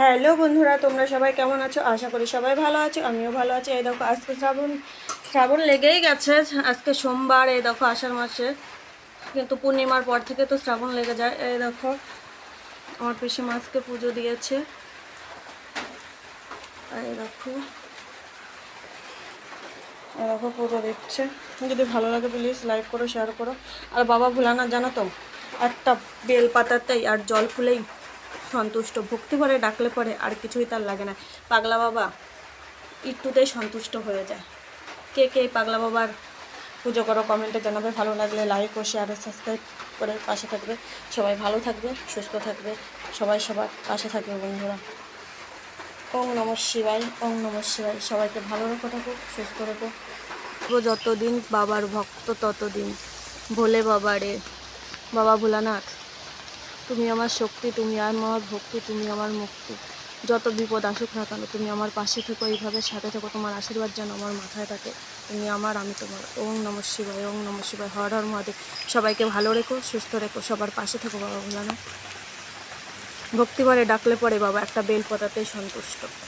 Hello বন্ধুরা, তোমরা সবাই কেমন আছো? আশা করি সবাই ভালো আছো, আমিও ভালো আছি। এই দেখো, আজকে শ্রাবণ শ্রাবণ লেগেই গেছে। আজকে সোমবার, এই দেখো, আষাঢ় মাসে। কিন্তু পূর্ণিমার পর থেকে তো শ্রাবণ লেগে যায়। এই দেখো, আমার পিসি মাছকে পুজো দিয়েছে। এই দেখো এই দেখো, পুজো দিচ্ছে। যদি ভালো লাগে প্লিজ লাইক করো শেয়ার করো। আর বাবা ভুলানা জানো তো, একটা বেল পাতাতেই আর জল ফুলেই সন্তুষ্ট। ভক্তি ভরে ডাকলে পরে আর কিছুই তার লাগে না। পাগলা বাবা একটুতেই সন্তুষ্ট হয়ে যায়। কে কে পাগলা বাবার পুজো করো কমেন্টে জানাবে। ভালো লাগলে লাইক ও শেয়ার সাবস্ক্রাইব করে পাশে থাকবে। সবাই ভালো থাকবে, সুস্থ থাকবে। সবাই সবার পাশে থাকবে বন্ধুরা। ওং নম শিবাই ওং নম শিবাই সবাইকে ভালো রেখো থাকো সুস্থ রেখো। যতদিন বাবার ভক্ত ততদিন। ভোলে বাবা রে বাবা ভোলানাথ। তুমি আমার শক্তি, তুমি আমার ভক্তি, তুমি আমার মুক্তি। যত বিপদ আসুক না কেন, তুমি আমার পাশে থেকো, এইভাবে সাথে থেকো। তোমার আশীর্বাদ যেন আমার মাথায় থাকে। তুমি আমার, আমি তোমার। ওং নম শিবায়, ওং নম শিবায়। হর হর মহাদেব। সবাইকে ভালো রেখো, সুস্থ রেখো, সবার পাশে থেকো বাবা ভোলানা ভক্তিবারে ডাকলে পরে বাবা, একটা বেল পতাতেই সন্তুষ্ট।